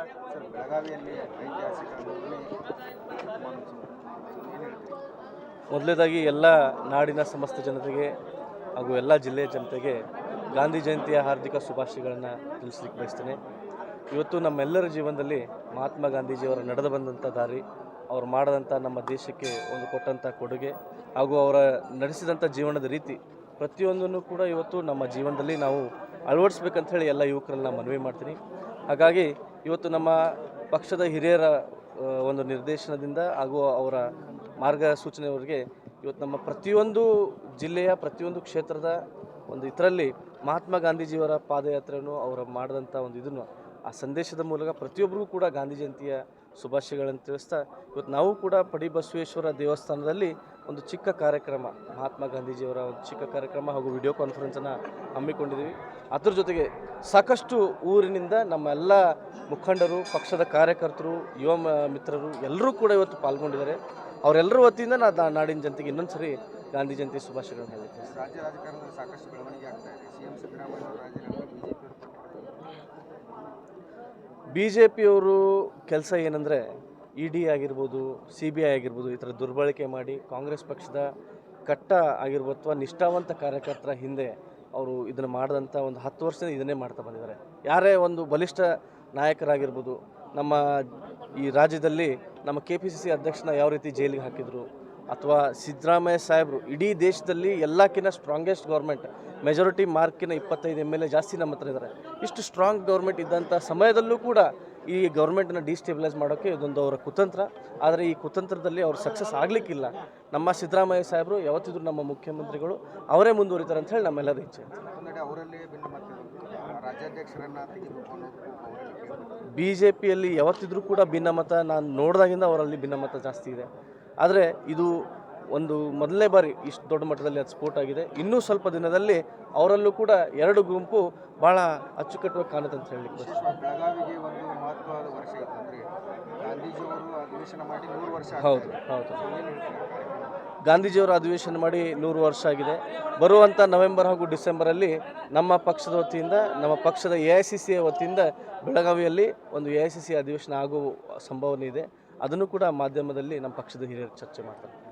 Sir, ಬೆಳಗಾವಿಯಲ್ಲಿ ಐತಿಹಾಸಿಕ ಎಲ್ಲ ನಾಡಿನ ಸಮಸ್ತ ಜನತೆಗೆ ಹಾಗೂ ಎಲ್ಲ ಜಿಲ್ಲೆಯ ಜನತೆಗೆ ಗಾಂಧಿ ಜಯಂತಿಯ ಹಾರ್ದಿಕ ಶುಭಾಶಯಗಳನ್ನು ತಿಳಿಸ್ಲಿಕ್ಕೆ ಬಯಸ್ತೇನೆ. ಇವತ್ತು ನಮ್ಮೆಲ್ಲರ ಜೀವನದಲ್ಲಿ ಮಹಾತ್ಮ ಗಾಂಧೀಜಿಯವರು ನಡೆದು ಬಂದಂಥ ದಾರಿ, ಅವ್ರು ಮಾಡಿದಂಥ ನಮ್ಮ ದೇಶಕ್ಕೆ ಒಂದು ಕೊಟ್ಟಂಥ ಕೊಡುಗೆ ಹಾಗೂ ಅವರ ನಡೆಸಿದಂಥ ಜೀವನದ ರೀತಿ ಪ್ರತಿಯೊಂದನ್ನು ಕೂಡ ಇವತ್ತು ನಮ್ಮ ಜೀವನದಲ್ಲಿ ನಾವು ಅಳವಡಿಸ್ಬೇಕಂತ ಹೇಳಿ ಎಲ್ಲ ಯುವಕರನ್ನ ಮನವಿ ಮಾಡ್ತೀನಿ. ಹಾಗಾಗಿ ಇವತ್ತು ನಮ್ಮ ಪಕ್ಷದ ಹಿರಿಯರ ಒಂದು ನಿರ್ದೇಶನದಿಂದ ಹಾಗೂ ಅವರ ಮಾರ್ಗಸೂಚನೆಯವರಿಗೆ ಇವತ್ತು ನಮ್ಮ ಪ್ರತಿಯೊಂದು ಜಿಲ್ಲೆಯ, ಪ್ರತಿಯೊಂದು ಕ್ಷೇತ್ರದ ಒಂದು ಇದರಲ್ಲಿ ಮಹಾತ್ಮ ಗಾಂಧೀಜಿಯವರ ಪಾದಯಾತ್ರೆಯನ್ನು ಅವರು ಮಾಡಿದಂಥ ಒಂದು ಇದನ್ನು ಆ ಸಂದೇಶದ ಮೂಲಕ ಪ್ರತಿಯೊಬ್ಬರಿಗೂ ಕೂಡ ಗಾಂಧಿ ಜಯಂತಿಯ ಶುಭಾಶಯಗಳನ್ನು ತಿಳಿಸ್ತಾ ಇವತ್ತು ನಾವು ಕೂಡ ಪಡಿಬಸವೇಶ್ವರ ದೇವಸ್ಥಾನದಲ್ಲಿ ಒಂದು ಚಿಕ್ಕ ಕಾರ್ಯಕ್ರಮ, ಮಹಾತ್ಮ ಗಾಂಧೀಜಿಯವರ ಒಂದು ಚಿಕ್ಕ ಕಾರ್ಯಕ್ರಮ ಹಾಗೂ ವಿಡಿಯೋ ಕಾನ್ಫರೆನ್ಸನ್ನು ಹಮ್ಮಿಕೊಂಡಿದ್ದೀವಿ. ಅದ್ರ ಜೊತೆಗೆ ಸಾಕಷ್ಟು ಊರಿನಿಂದ ನಮ್ಮ ಎಲ್ಲ ಮುಖಂಡರು, ಪಕ್ಷದ ಕಾರ್ಯಕರ್ತರು, ಯುವ ಮಿತ್ರರು ಎಲ್ಲರೂ ಕೂಡ ಇವತ್ತು ಪಾಲ್ಗೊಂಡಿದ್ದಾರೆ. ಅವರೆಲ್ಲರ ವತಿಯಿಂದ ನಾ ನಾಡಿನ ಜನತೆಗೆ ಇನ್ನೊಂದು ಸರಿ ಗಾಂಧಿ ಜಯಂತಿ ಶುಭಾಶಯಗಳನ್ನು ಹೇಳಿದ್ದೇನೆ ರಾಜ್ಯ ರಾಜಕಾರಣದಲ್ಲಿ ಸಾಕಷ್ಟು ಬೆಳವಣಿಗೆ ಆಗ್ತಾ ಇದೆ. ಸಿದ್ದರಾಮಯ್ಯ ಬಿ ಜೆ ಪಿಯವರು ಕೆಲಸ ಏನಂದರೆ ಇ ಡಿ ಆಗಿರ್ಬೋದು, ಸಿ ಬಿ ಐ ಆಗಿರ್ಬೋದು, ಈ ಥರ ದುರ್ಬಳಕೆ ಮಾಡಿ ಕಾಂಗ್ರೆಸ್ ಪಕ್ಷದ ಕಟ್ಟ ಆಗಿರ್ಬೋದು ಅಥವಾ ನಿಷ್ಠಾವಂತ ಕಾರ್ಯಕರ್ತರ ಹಿಂದೆ ಅವರು ಇದನ್ನು ಮಾಡಿದಂಥ ಒಂದು ಹತ್ತು ವರ್ಷದಿಂದ ಇದನ್ನೇ ಮಾಡ್ತಾ ಬಂದಿದ್ದಾರೆ. ಯಾರೇ ಒಂದು ಬಲಿಷ್ಠ ನಾಯಕರಾಗಿರ್ಬೋದು, ನಮ್ಮ ಈ ರಾಜ್ಯದಲ್ಲಿ ನಮ್ಮ ಕೆ ಪಿ ಸಿ ಸಿ ಅಧ್ಯಕ್ಷನ ಯಾವ ರೀತಿ ಜೈಲಿಗೆ ಹಾಕಿದರು ಅಥವಾ ಸಿದ್ದರಾಮಯ್ಯ ಸಾಹೇಬರು ಇಡೀ ದೇಶದಲ್ಲಿ ಎಲ್ಲಕ್ಕಿಂತ ಸ್ಟ್ರಾಂಗೆಸ್ಟ್ ಗೌರ್ಮೆಂಟ್ ಮೆಜಾರಿಟಿ ಮಾರ್ಕಿನ ಇಪ್ಪತ್ತೈದು ಎಂ ಎಲ್ ಎ ಜಾಸ್ತಿ ನಮ್ಮ ಹತ್ರ ಇದ್ದಾರೆ ಇಷ್ಟು ಸ್ಟ್ರಾಂಗ್ ಗೌರ್ಮೆಂಟ್ ಇದ್ದಂಥ ಸಮಯದಲ್ಲೂ ಕೂಡ ಈ ಗೌರ್ಮೆಂಟನ್ನು ಡಿಸ್ಟೆಬಿಲೈಸ್ ಮಾಡೋಕ್ಕೆ ಇದೊಂದು ಅವರ ಕುತಂತ್ರ. ಆದರೆ ಈ ಕುತಂತ್ರದಲ್ಲಿ ಅವ್ರು ಸಕ್ಸಸ್ ಆಗಲಿಕ್ಕಿಲ್ಲ. ನಮ್ಮ ಸಿದ್ದರಾಮಯ್ಯ ಸಾಹೇಬರು ಯಾವತ್ತಿದ್ರು ನಮ್ಮ ಮುಖ್ಯಮಂತ್ರಿಗಳು ಅವರೇ ಮುಂದುವರಿತಾರೆ ಅಂತ ಹೇಳಿ ನಮ್ಮೆಲ್ಲರ ಇಚ್ಛೆ. ಬಿ ಜೆ ಪಿಯಲ್ಲಿ ಯಾವತ್ತಿದ್ರೂ ಕೂಡ ಭಿನ್ನಮತ ನಾನು ನೋಡಿದಾಗಿಂದ ಅವರಲ್ಲಿ ಭಿನ್ನಮತ ಜಾಸ್ತಿ ಇದೆ. ಆದರೆ ಇದು ಒಂದು ಮೊದಲನೇ ಬಾರಿ ಇಷ್ಟು ದೊಡ್ಡ ಮಟ್ಟದಲ್ಲಿ ಅದು ಸ್ಫೋಟ ಆಗಿದೆ. ಇನ್ನೂ ಸ್ವಲ್ಪ ದಿನದಲ್ಲಿ ಅವರಲ್ಲೂ ಕೂಡ ಎರಡು ಗುಂಪು ಭಾಳ ಅಚ್ಚುಕಟ್ಟುವ ಕಾಣುತ್ತೆ ಅಂತ ಹೇಳಲಿಕ್ಕೆ ಬೆಳಗಾವಿಗೆ ಒಂದು ಮಹತ್ವದ ವರ್ಷ ಇತ್ತು ಅಂದರೆ ಗಾಂಧೀಜಿಯವರು ಅಧಿವೇಶನ ಮಾಡಿ ನೂರು ವರ್ಷ ಹೌದು ಹೌದು. ಗಾಂಧೀಜಿಯವರ ಅಧಿವೇಶನ ಮಾಡಿ ನೂರು ವರ್ಷ ಆಗಿದೆ. ಬರುವಂಥ ನವೆಂಬರ್ ಹಾಗೂ ಡಿಸೆಂಬರಲ್ಲಿ ನಮ್ಮ ಪಕ್ಷದ ವತಿಯಿಂದ ನಮ್ಮ ಪಕ್ಷದ ಎ ಐ ಸಿ ಸಿಯ ವತಿಯಿಂದ ಬೆಳಗಾವಿಯಲ್ಲಿ ಒಂದು ಎ ಐ ಸಿ ಸಿ ಅಧಿವೇಶನ ಆಗುವ ಸಂಭಾವನೆ ಇದೆ. ಅದನ್ನು ಕೂಡ ಮಾಧ್ಯಮದಲ್ಲಿ ನಮ್ಮ ಪಕ್ಷದ ಹಿರಿಯರು ಚರ್ಚೆ ಮಾಡ್ತಾರೆ.